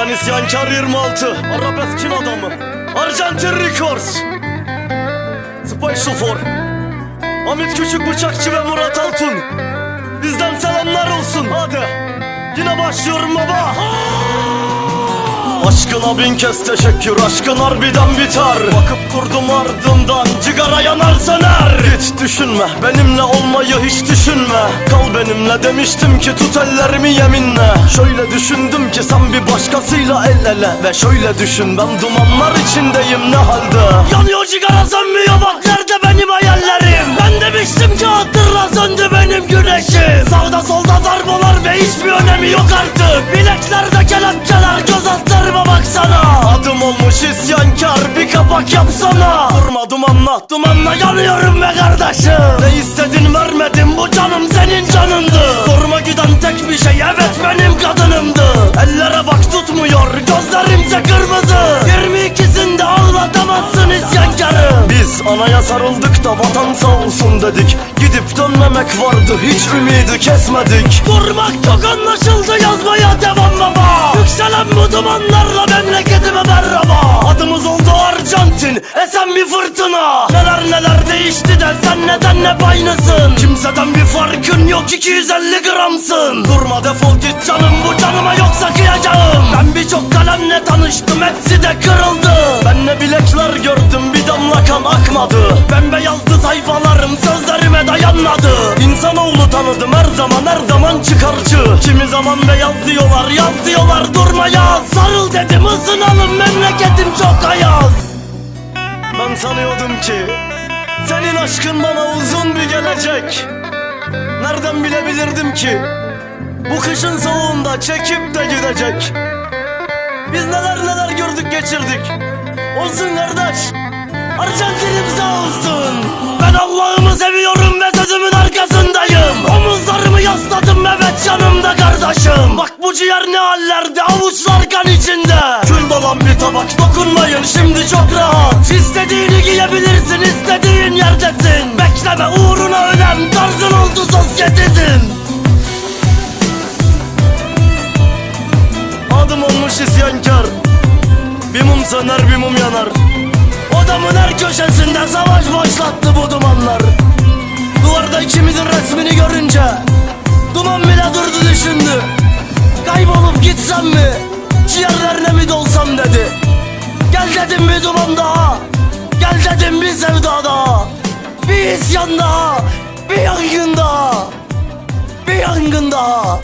Ben isyankar 26 Arabeskin adamı Arjantin Records. Special for Hamit Küçük Bıçakçı ve Murat Altun. Bizden selamlar olsun. Hadi. Yine başlıyorum baba Aşkına bin kez teşekkür Aşkın harbiden biter. Bakıp durdum ardından Cigara yanar söner Hiç düşünme Benimle olmayı hiç düşünme. Kal benimle demiştim ki Tut ellerimi yeminle. Şöyle düşündüm ki sen bir başkasıyla el ele Ve şöyle düşün ben dumanlar içindeyim ne halde? Yanıyor cigara sönmüyor bak nerede benim hayallerim? Ben demiştim ki hatırla söndü benim güneşim. Sağda solda darbalar ve hiçbir önemi yok artık. Bileklerde kelepçeler göz altlarıma kapak yapsana Durma dumanla dumanla yanıyorum be kardeşim. Ne istedin vermedim bu canım senin canındı. Zoruma giden tek bir şey evet benim kadınımdı. Ellere bak tutmuyor gözlerimse kırmızı 22'sinde ağlatamazsın isyankarı. Biz anaya sarıldık da vatan sağ olsun dedik. Gidip dönmemek vardı hiç ümidi kesmedik. Durmak çok anlaşıldı yazmaya devam baba. Yükselen bu dumanlarla memleketime merhaba Adımız oldu Arjantin esen bir fırtına. Neler neler değişti de sen neden hep aynısın? Kimseden bir farkın yok 250 gramsın. Durma defol git canım bu canıma yoksa kıyacağım. Ben birçok kalemle tanıştım hepsi de kırıldı. Ben ne İnsanoğlu tanıdım her zaman her zaman çıkarcı. Kimi zaman beyaz diyorlar yaz diyorlar durma yaz Sarıl dedim ısınalım memleketim çok ayaz. Ben sanıyordum ki senin aşkın bana uzun bir gelecek. Nereden bilebilirdim ki? Bu kışın soğuğunda çekip de gidecek. Biz neler neler gördük geçirdik. Olsun kardeş Arjantin'im sağ olsun. Ben Allah'ımı seviyorum ve sözümün arkasındayım yanımda kardeşim. Bak bu ciğer ne hallerde? Avuçlar kan içinde. Kül dolan bir tabak dokunmayın şimdi çok rahat. İstediğini giyebilirsin istediğin yerdesin. Bekleme uğruna ölen tarzın oldu sosyetizm Adım olmuş isyankar. Bir mum söner bir mum yanar. Odamın her köşesinde savaş başlattı bu dumanlar. Duvarda ikimizin resmini görünce Duman bile durdu düşündü. Kaybolup gitsem mi? Ciğerlerine mi dolsam dedi. Gel dedim bir duman daha. Gel dedim bir sevda daha. Bir isyan daha. Bir yangın daha. Bir yangın daha